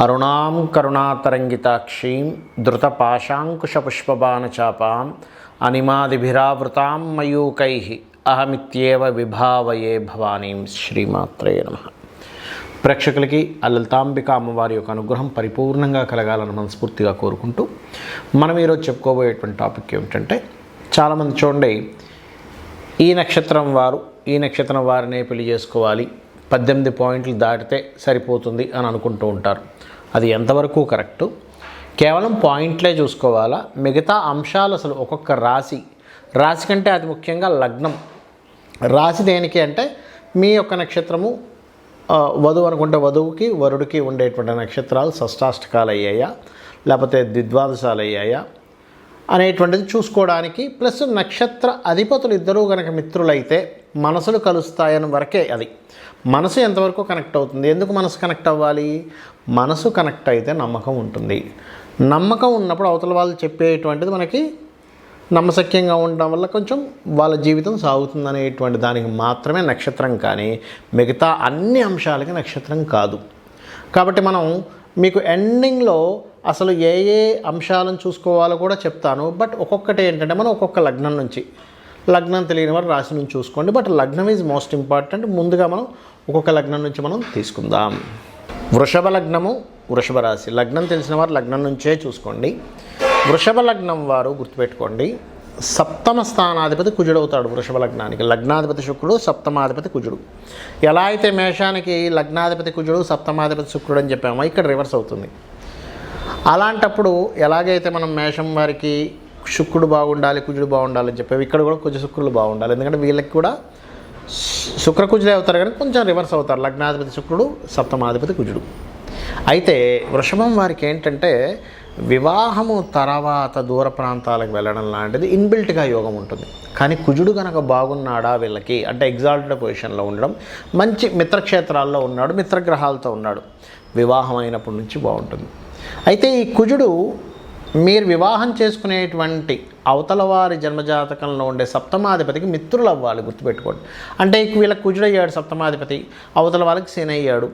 అరుణాం కరుణాతరంగితాక్షీం ధృతపాశాంకుశపుష్పబాణచాపాం అనిమాదిభిరావృతాం మయూకై అహమిత్యేవ విభావయే భవానీం శ్రీమాత్రే నమ. ప్రేక్షకులకి ఆ లలితాంబిక అమ్మవారి యొక్క అనుగ్రహం పరిపూర్ణంగా కలగాలని మనస్ఫూర్తిగా కోరుకుంటూ మనం ఈరోజు చెప్పుకోబోయేటువంటి టాపిక్ ఏమిటంటే చాలామంది చూడండి ఈ నక్షత్రం వారు ఈ నక్షత్రం వారినే పెళ్ళి చేసుకోవాలి పద్దెనిమిది పాయింట్లు దాటితే సరిపోతుంది అని అనుకుంటూ ఉంటారు. అది ఎంతవరకు కరెక్టు? కేవలం పాయింట్లే చూసుకోవాలా? మిగతా అంశాలు అసలు ఒక్కొక్క రాశి. రాశి కంటే అతి ముఖ్యంగా లగ్నం. రాశి దేనికి అంటే మీ యొక్క నక్షత్రము వధువు అనుకుంటే వధువుకి వరుడికి ఉండేటువంటి నక్షత్రాలు షష్టాష్టకాలు అయ్యాయా లేకపోతే ద్విద్వాదశాలు అయ్యాయా అనేటువంటిది చూసుకోవడానికి. ప్లస్ నక్షత్ర అధిపతులు ఇద్దరూ కనుక మిత్రులైతే మనసులు కలుస్తాయని వరకే అది. మనసు ఎంతవరకు కనెక్ట్ అవుతుంది? ఎందుకు మనసు కనెక్ట్ అవ్వాలి? మనసు కనెక్ట్ అయితే నమ్మకం ఉంటుంది. నమ్మకం ఉన్నప్పుడు అవతల వాళ్ళు చెప్పేటువంటిది మనకి నమ్మశక్యంగా ఉండడం వల్ల కొంచెం వాళ్ళ జీవితం సాగుతుంది అనేటువంటి దానికి మాత్రమే నక్షత్రం కానీ మిగతా అన్ని అంశాలకి నక్షత్రం కాదు. కాబట్టి మనం మీకు ఎండింగ్లో అసలు ఏ ఏ అంశాలను చూసుకోవాలో కూడా చెప్తాను. బట్ ఒక్కొక్కటి ఏంటంటే మనం ఒక్కొక్క లగ్నం నుంచి లగ్నం తెలియని వారు రాశి నుంచి చూసుకోండి. బట్ లగ్నం ఈజ్ మోస్ట్ ఇంపార్టెంట్ ముందుగా మనం ఒక్కొక్క లగ్నం నుంచి మనం తీసుకుందాం. వృషభ లగ్నము వృషభ రాశి. లగ్నం తెలిసిన వారు లగ్నం నుంచే చూసుకోండి. వృషభ లగ్నం వారు గుర్తుపెట్టుకోండి. సప్తమ స్థానాధిపతి కుజుడవుతాడు వృషభ లగ్నానికి. లగ్నాధిపతి శుక్రుడు సప్తమాధిపతి కుజుడు. ఎలా అయితే మేషానికి లగ్నాధిపతి కుజుడు సప్తమాధిపతి శుక్రుడు అని చెప్పామో ఇక్కడ రివర్స్ అవుతుంది. అలాంటప్పుడు ఎలాగైతే మనం మేషం వారికి శుక్రుడు బాగుండాలి కుజుడు బాగుండాలి అని చెప్పాము ఇక్కడ కూడా కుజ శుక్రులు బాగుండాలి. ఎందుకంటే వీళ్ళకి కూడా శుక్రకుజులే అవుతారు కానీ కొంచెం రివర్స్ అవుతారు. లగ్నాధిపతి శుక్రుడు సప్తమాధిపతి కుజుడు. అయితే వృషభం వారికి ఏంటంటే వివాహము తర్వాత దూర ప్రాంతాలకు వెళ్ళడం లాంటిది ఇన్బిల్ట్గా యోగం ఉంటుంది. కానీ కుజుడు కనుక బాగున్నాడా వీళ్ళకి? అంటే ఎగ్జాల్టెడ్ పొజిషన్లో ఉండడం మంచి మిత్రక్షేత్రాల్లో ఉన్నాడు మిత్రగ్రహాలతో ఉన్నాడు. వివాహం అయినప్పటి నుంచి బాగుంటుంది. అయితే ఈ కుజుడు మీరు వివాహం చేసుకునేటువంటి అవతల వారి జన్మజాతకంలో ఉండే సప్తమాధిపతికి మిత్రులు అవ్వాలి గుర్తుపెట్టుకోండి. అంటే వీళ్ళ కుజుడయ్యాడు సప్తమాధిపతి అవతల వాళ్ళకి శని అయ్యాడు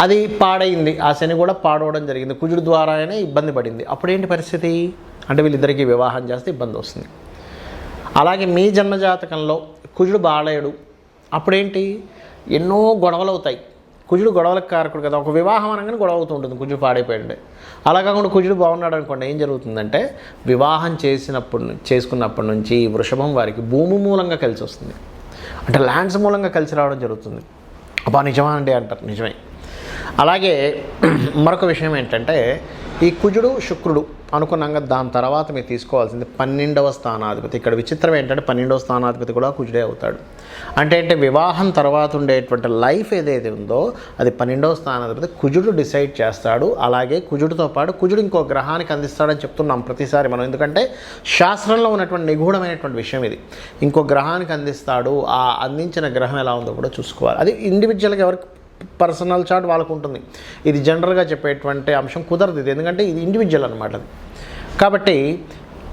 అది పాడైంది. ఆ శని కూడా పాడవడం జరిగింది. కుజుడు ద్వారానే ఇబ్బంది పడింది. అప్పుడేంటి పరిస్థితి? అంటే వీళ్ళిద్దరికీ వివాహం చేస్తే ఇబ్బంది వస్తుంది. అలాగే మీ జన్మజాతకంలో కుజుడు బాలయుడు అప్పుడేంటి? ఎన్నో గొడవలు అవుతాయి కుజుడు గొడవలకు కారకుడు కదా. ఒక వివాహం అనగానే గొడవ అవుతూ ఉంటుంది. కుజుడు పాడైపోయాడు అలా కాకుండా కుజుడు బాగున్నాడు అనుకోండి ఏం జరుగుతుందంటే వివాహం చేసినప్పుడు చేసుకున్నప్పటి నుంచి ఈ వృషభం వారికి భూమి మూలంగా కలిసి వస్తుంది అంటే ల్యాండ్స్ మూలంగా కలిసి రావడం జరుగుతుంది. అబ్బా నిజమా అండి అంటారు. నిజమే. అలాగే మరొక విషయం ఏంటంటే ఈ కుజుడు శుక్రుడు అనుకున్నాక దాని తర్వాత మీరు తీసుకోవాల్సింది పన్నెండవ స్థానాధిపతి. ఇక్కడ విచిత్రం ఏంటంటే పన్నెండవ స్థానాధిపతి కూడా కుజుడే అవుతాడు. అంటే అంటే వివాహం తర్వాత ఉండేటువంటి లైఫ్ ఏదైతే ఉందో అది పన్నెండవ స్థానాధిపతి కుజుడు డిసైడ్ చేస్తాడు. అలాగే కుజుడితో పాటు కుజుడు ఇంకో గ్రహానికి అందిస్తాడని చెప్తున్నాం ప్రతిసారి మనం. ఎందుకంటే శాస్త్రంలో ఉన్నటువంటి నిగూఢమైనటువంటి విషయం ఇది. ఇంకో గ్రహానికి అందిస్తాడు ఆ అందించిన గ్రహం ఎలా ఉందో కూడా చూసుకోవాలి. అది ఇండివిజువల్గా ఎవరికి పర్సనల్ చార్ట్ వాళ్ళకు ఉంటుంది ఇది జనరల్గా చెప్పేటువంటి అంశం కుదరదు ఇది. ఎందుకంటే ఇది ఇండివిజువల్ అనమాట అది. కాబట్టి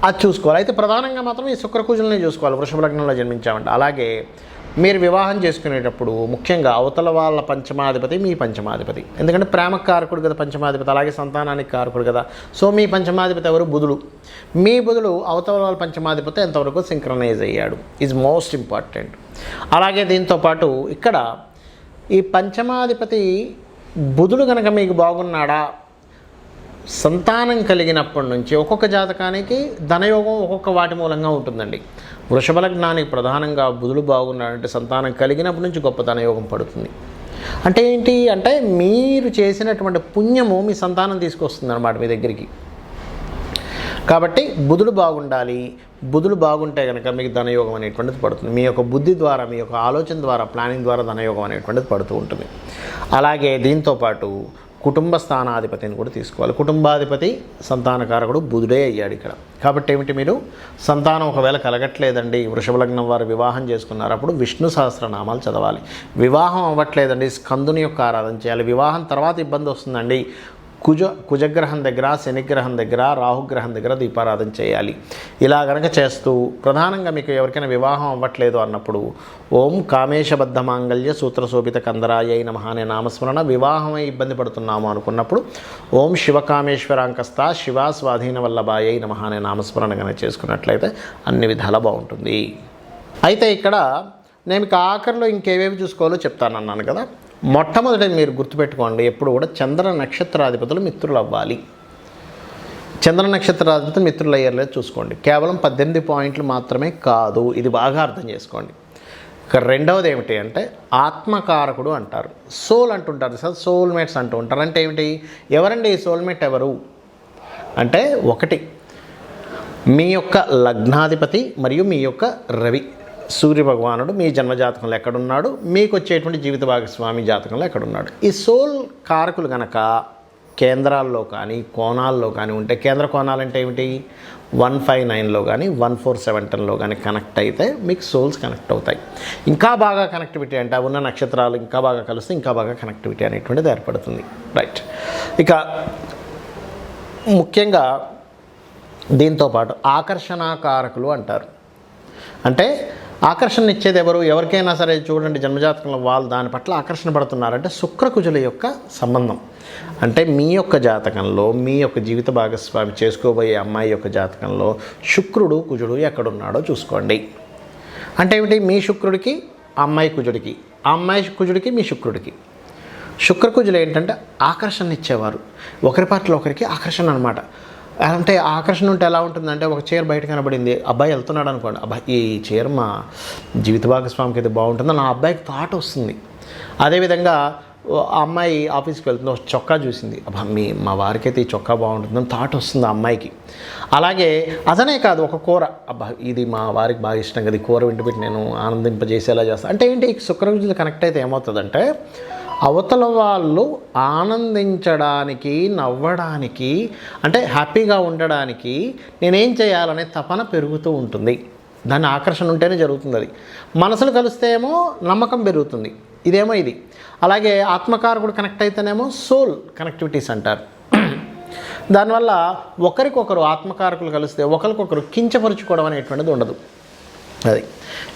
అది చూసుకోవాలి. అయితే ప్రధానంగా మాత్రం ఈ శుక్రకూజులనే చూసుకోవాలి. వృషభ లగ్నంలో జన్మించామంటే. అలాగే మీరు వివాహం చేసుకునేటప్పుడు ముఖ్యంగా అవతల వాళ్ళ పంచమాధిపతి మీ పంచమాధిపతి. ఎందుకంటే ప్రేమకు కారకుడు కదా పంచమాధిపతి. అలాగే సంతానానికి కారకుడు కదా. సో మీ పంచమాధిపతి ఎవరు? బుధుడు. మీ బుధుడు అవతల వాళ్ళ పంచమాధిపతి ఎంతవరకు సింక్రనైజ్ అయ్యాడు? ఈజ్ మోస్ట్ ఇంపార్టెంట్ అలాగే దీంతో పాటు ఇక్కడ ఈ పంచమాధిపతి బుధుడు కనుక మీకు బాగున్నాడా? సంతానం కలిగినప్పటి నుంచి ఒక్కొక్క జాతకానికి ధనయోగం ఒక్కొక్క వాటి మూలంగా ఉంటుందండి. వృషభ లగ్నానికి ప్రధానంగా బుధుడు బాగున్నాడంటే సంతానం కలిగినప్పటి నుంచి గొప్ప ధనయోగం పడుతుంది. అంటే ఏంటి? అంటే మీరు చేసినటువంటి పుణ్యము మీ సంతానం తీసుకొస్తుంది అనమాట మీ దగ్గరికి. కాబట్టి బుధుడు బాగుండాలి. బుధులు బాగుంటే కనుక మీకు ధనయోగం అనేటువంటిది పడుతుంది. మీ యొక్క బుద్ధి ద్వారా మీ యొక్క ఆలోచన ద్వారా ప్లానింగ్ ద్వారా ధనయోగం అనేటువంటిది పడుతూ ఉంటుంది. అలాగే దీంతో పాటు కుటుంబ స్థానాధిపతిని కూడా తీసుకోవాలి. కుటుంబాధిపతి సంతానకారకుడు బుధుడే అయ్యాడు ఇక్కడ. కాబట్టి ఏమిటి మీరు? సంతానం ఒకవేళ కలగట్లేదండి వృషభలగ్నం వారు వివాహం చేసుకున్నారు అప్పుడు విష్ణు సహస్రనామాలు చదవాలి. వివాహం అవ్వట్లేదండి స్కందుని యొక్క ఆరాధన చేయాలి. వివాహం తర్వాత ఇబ్బంది వస్తుందండి. కుజ కుజగ్రహం దగ్గర శనిగ్రహం దగ్గర రాహుగ్రహం దగ్గర దీపారాధన చేయాలి. ఇలా గనక చేస్తూ ప్రధానంగా మీకు ఎవరికైనా వివాహం అవ్వట్లేదు అన్నప్పుడు ఓం కామేశబద్ధ మాంగళ్య సూత్రశోభిత కందరాయ నమ అనే నామస్మరణ వివాహమై ఇబ్బంది పడుతున్నాము అనుకున్నప్పుడు ఓం శివకామేశ్వరాంకస్త శివ స్వాధీన వల్లభాయ నమ అనే నామస్మరణ కనుక చేసుకున్నట్లయితే అన్ని విధాలా బాగుంటుంది. అయితే ఇక్కడ నేను మీకు ఆఖరిలో ఇంకేవేవి చూసుకోవాలో చెప్తానన్నాను కదా. మొట్టమొదటి మీరు గుర్తుపెట్టుకోండి ఎప్పుడు కూడా చంద్ర నక్షత్రాధిపతులు మిత్రులు అవ్వాలి చంద్ర నక్షత్రాధిపతులు మిత్రులు అయ్యేలా చూసుకోండి. కేవలం పద్దెనిమిది పాయింట్లు మాత్రమే కాదు ఇది బాగా అర్థం చేసుకోండి. ఇక రెండవది ఏమిటి అంటే ఆత్మకారకుడు అంటారు. సోల్ అంటుంటారు సార్ సోల్మేట్స్ అంటూ ఉంటారు. అంటే ఏమిటి? ఎవరండి ఈ సోల్మేట్ ఎవరు? అంటే ఒకటి మీ యొక్క లగ్నాధిపతి మరియు మీ యొక్క రవి. సూర్య భగవానుడు మీ జన్మజాతకంలో ఎక్కడున్నాడు? మీకు వచ్చేటువంటి జీవిత భాగస్వామి జాతకంలో ఎక్కడున్నాడు? ఈ సోల్ కారకులు గనక కేంద్రాల్లో కానీ కోణాల్లో కానీ ఉంటే కేంద్ర కోణాలు అంటే ఏమిటి? వన్ ఫైవ్ నైన్లో కానీ వన్ ఫోర్ సెవెన్ టెన్లో కానీ కనెక్ట్ అయితే మీకు సోల్స్ కనెక్ట్ అవుతాయి. ఇంకా బాగా కనెక్టివిటీ అంటే ఉన్న నక్షత్రాలు ఇంకా బాగా కలిస్తే ఇంకా బాగా కనెక్టివిటీ అనేటువంటిది ఏర్పడుతుంది. రైట్. ఇక ముఖ్యంగా దీంతో పాటు ఆకర్షణాకారకులు అంటారు. అంటే ఆకర్షణ ఇచ్చేది ఎవరు ఎవరికైనా సరే చూడండి జన్మజాతకంలో వాళ్ళు దాని పట్ల ఆకర్షణ పడుతున్నారంటే శుక్రకుజుల యొక్క సంబంధం. అంటే మీ యొక్క జాతకంలో మీ యొక్క జీవిత భాగస్వామి చేసుకోబోయే అమ్మాయి యొక్క జాతకంలో శుక్రుడు కుజుడు ఎక్కడున్నాడో చూసుకోండి. అంటే ఏమిటి? మీ శుక్రుడికి అమ్మాయి కుజుడికి. ఆ అమ్మాయి కుజుడికి మీ శుక్రుడికి. శుక్రకుజులు ఏంటంటే ఆకర్షణ ఇచ్చేవారు ఒకరి పట్ల ఒకరికి ఆకర్షణ అనమాట అంటే ఆకర్షణ ఉంటే ఎలా ఉంటుందంటే ఒక చీర బయట కనబడింది అబ్బాయి వెళ్తున్నాడు అనుకోండి అబ్బాయి ఈ చీర మా జీవిత భాగస్వామికి అయితే బాగుంటుంది నా అబ్బాయికి థాట్ వస్తుంది. అదేవిధంగా ఆ అమ్మాయి ఆఫీస్కి వెళ్తుంది ఒక చొక్కా చూసింది అబ్బా మీ మా వారికి అయితే ఈ చొక్కా బాగుంటుందని థాట్ వస్తుంది ఆ అమ్మాయికి. అలాగే అదనే కాదు ఒక కూర అబ్బా ఇది మా వారికి బాగా ఇష్టం కదా ఈ కూర వింటి పెట్టి నేను ఆనందింపజేసేలా చేస్తాను అంటే ఏంటి ఈ శుక్రవిజులు కనెక్ట్ అయితే ఏమవుతుందంటే అవతల వాళ్ళు ఆనందించడానికి నవ్వడానికి అంటే హ్యాపీగా ఉండడానికి నేనేం చేయాలనే తపన పెరుగుతూ ఉంటుంది. దాని ఆకర్షణ ఉంటేనే జరుగుతుంది అది. మనసులు కలిస్తే ఏమో నమ్మకం పెరుగుతుంది. ఇదేమో ఇది. అలాగే ఆత్మకారకుడు కనెక్ట్ అయితేనేమో సోల్ కనెక్టివిటీస్ అంటారు. దానివల్ల ఒకరికొకరు ఆత్మకారకులు కలిస్తే ఒకరికొకరు కించపరుచుకోవడం అనేటువంటిది ఉండదు. అది.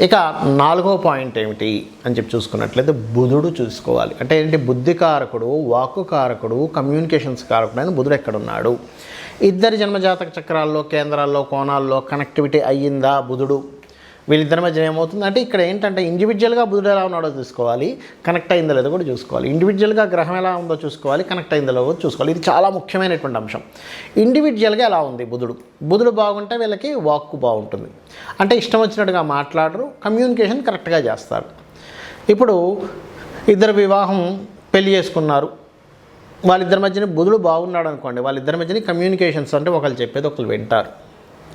ఇక నాలుగో పాయింట్ ఏమిటి అని చెప్పి చూసుకున్నట్లయితే బుధుడు చూసుకోవాలి. అంటే ఏంటి? బుద్ధికారకుడు వాక్కు కారకుడు కమ్యూనికేషన్స్ కారకుడు అని బుధుడు ఎక్కడున్నాడు? ఇద్దరి జన్మజాతక చక్రాల్లో కేంద్రాల్లో కోణాల్లో కనెక్టివిటీ అయ్యిందా బుధుడు? వీళ్ళిద్దరి మధ్య ఏమవుతుంది? అంటే ఇక్కడ ఏంటంటే ఇండివిజువల్గా బుధుడు ఎలా ఉన్నాడో చూసుకోవాలి కనెక్ట్ అయిందో లేదో కూడా చూసుకోవాలి. ఇండివిజువల్గా గ్రహం ఎలా ఉందో చూసుకోవాలి కనెక్ట్ అయిందో లేదో చూసుకోవాలి. ఇది చాలా ముఖ్యమైనటువంటి అంశం. ఇండివిజువల్గా ఎలా ఉంది బుధుడు? బుధుడు బాగుంటే వీళ్ళకి వాక్కు బాగుంటుంది. అంటే ఇష్టం వచ్చినట్టుగా మాట్లాడరు కమ్యూనికేషన్ కరెక్ట్గా చేస్తారు. ఇప్పుడు ఇద్దరు వివాహం పెళ్ళి చేసుకున్నారు. వాళ్ళిద్దరి మధ్యన బుధుడు బాగున్నాడు అనుకోండి వాళ్ళిద్దరి మధ్యన కమ్యూనికేషన్స్ అంటే ఒకళ్ళు చెప్పేది ఒకళ్ళు వింటారు.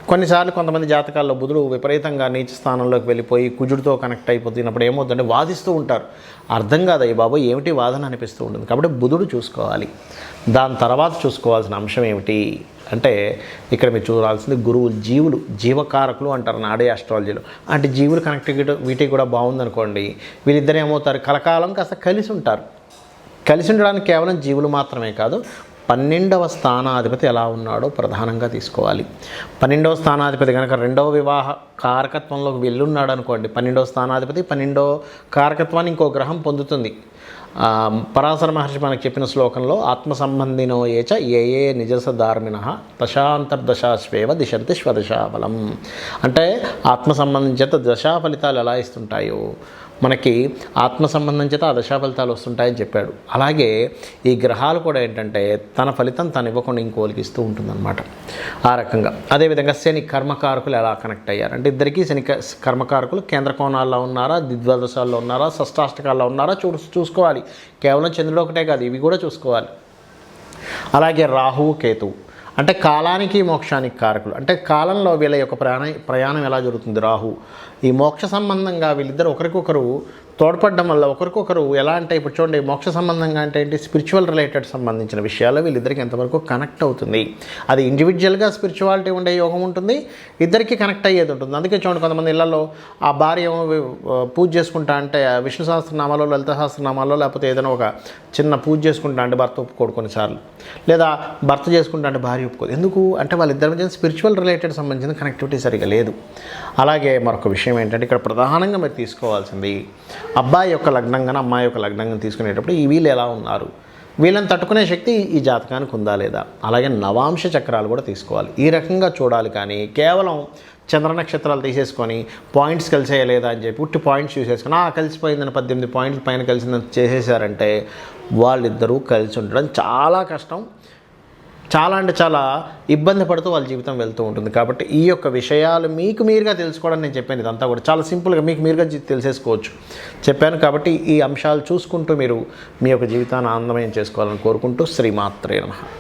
కొన్నిసార్లు కొంతమంది జాతకాల్లో బుధుడు విపరీతంగా నీచ స్థానంలోకి వెళ్ళిపోయి కుజుడితో కనెక్ట్ అయిపోతున్నప్పుడు ఏమవుతుందంటే వాదిస్తూ ఉంటారు. అర్థం కాదయ్య బాబు ఏమిటి వాదన అనిపిస్తూ ఉంటుంది. కాబట్టి బుధుడు చూసుకోవాలి. దాని తర్వాత చూసుకోవాల్సిన అంశం ఏమిటి అంటే ఇక్కడ మీరు చూడాల్సింది గురువులు జీవులు జీవకారకులు అంటారు నాడే ఆస్ట్రాలజీలో అంటే జీవులు కనెక్టివిటీ వీటికి కూడా బాగుందనుకోండి. వీళ్ళిద్దరు ఏమవుతారు కలకాలం కాస్త కలిసి ఉంటారు. కలిసి ఉండడానికి కేవలం జీవులు మాత్రమే కాదు పన్నెండవ స్థానాధిపతి ఎలా ఉన్నాడో ప్రధానంగా తీసుకోవాలి. పన్నెండవ స్థానాధిపతి కనుక రెండవ వివాహ కారకత్వంలోకి వెళ్ళున్నాడు అనుకోండి పన్నెండవ స్థానాధిపతి పన్నెండవ కారకత్వాన్ని ఇంకో గ్రహం పొందుతుంది. పరాశర మహర్షి మనకు చెప్పిన శ్లోకంలో ఆత్మ సంబంధినో ఏచ ఏ ఏ నిజస ధార్మిణ దశాంతర్దశాశ్వేవ దిశంతి స్వదశాఫలం. అంటే ఆత్మ సంబంధించేత దశా ఫలితాలు ఎలా ఇస్తుంటాయో మనకి ఆత్మ సంబంధం చేత ఆ ఫలితాలు వస్తుంటాయని చెప్పాడు. అలాగే ఈ గ్రహాలు కూడా ఏంటంటే తన ఫలితం తను ఇవ్వకుండా ఇంకోలికి ఇస్తూ ఉంటుందన్నమాట. ఆ రకంగా. అదేవిధంగా శని కర్మకారకులు ఎలా కనెక్ట్ అయ్యారు? అంటే ఇద్దరికీ శని క- కర్మకారకులు కేంద్ర కోణాల్లో ఉన్నారా? దిద్వాదశాల్లో ఉన్నారా? షష్టాష్టకాల్లో ఉన్నారా? చూ చూసుకోవాలి. కేవలం చంద్రుడు ఒకటే కాదు ఇవి కూడా చూసుకోవాలి. అలాగే రాహువు కేతువు. అంటే కాలానికి మోక్షానికి కారకులు. అంటే కాలంలో వీళ్ళ యొక్క ప్రయాణ ప్రయాణం ఎలా జరుగుతుంది? రాహు. ఈ మోక్ష సంబంధంగా వీళ్ళిద్దరు ఒకరికొకరు తోడ్పడడం వల్ల ఒకరికొకరు ఎలా అంటే ఇప్పుడు చూడండి మోక్ష సంబంధంగా అంటే ఏంటి? స్పిరిచువల్ రిలేటెడ్ సంబంధించిన విషయాలు వీళ్ళిద్దరికి ఎంతవరకు కనెక్ట్ అవుతుంది. అది ఇండివిజువల్గా స్పిరిచువాలిటీ ఉండే యోగం ఉంటుంది ఇద్దరికి కనెక్ట్ అయ్యేది ఉంటుంది. అందుకే చూడండి కొంతమంది ఇళ్ళలో ఆ భార్య పూజ చేసుకుంటా అంటే ఆ విష్ణు సహస్రనామాలో లలిత సహస్రనామాలో లేకపోతే ఏదైనా ఒక చిన్న పూజ చేసుకుంటా అంటే భర్త ఒప్పుకోడు కొన్నిసార్లు. లేదా భర్త చేసుకుంటా అంటే భార్య ఒప్పుకోదు. ఎందుకు? అంటే వాళ్ళిద్దరి మధ్య స్పిరిచువల్ రిలేటెడ్ సంబంధించిన కనెక్టివిటీ సరిగా లేదు. అలాగే మరొక విషయం ఏంటంటే ఇక్కడ ప్రధానంగా మీరు తీసుకోవాల్సింది అబ్బాయి యొక్క లగ్నంగా అమ్మాయి యొక్క లగ్నంగా తీసుకునేటప్పుడు ఈ వీళ్ళు ఎలా ఉన్నారు? వీళ్ళని తట్టుకునే శక్తి ఈ జాతకానికి ఉందా లేదా? అలాగే నవాంశ చక్రాలు కూడా తీసుకోవాలి. ఈ రకంగా చూడాలి కానీ కేవలం చంద్ర నక్షత్రాలు తీసేసుకొని పాయింట్స్ కలిసేయలేదా లేదా అని చెప్పి ఉట్టి పాయింట్స్ చూసేసుకొని ఆ కలిసిపోయిందని పద్దెనిమిది పాయింట్స్ పైన కలిసిందని చేసేసారంటే వాళ్ళిద్దరూ కలిసి ఉండడం చాలా కష్టం. చాలా అంటే చాలా ఇబ్బంది పడుతూ వాళ్ళ జీవితం వెళ్తూ ఉంటుంది. కాబట్టి ఈ యొక్క విషయాలు మీకు మీరుగా తెలుసుకోవడం నేను చెప్పాను. ఇదంతా కూడా చాలా సింపుల్గా మీకు మీరుగా తెలిసేసుకోవచ్చు. చెప్పాను కాబట్టి ఈ అంశాలు చూసుకుంటూ మీరు మీ యొక్క జీవితాన్ని ఆనందమయం చేసుకోవాలని కోరుకుంటూ శ్రీమాత్రే నమ.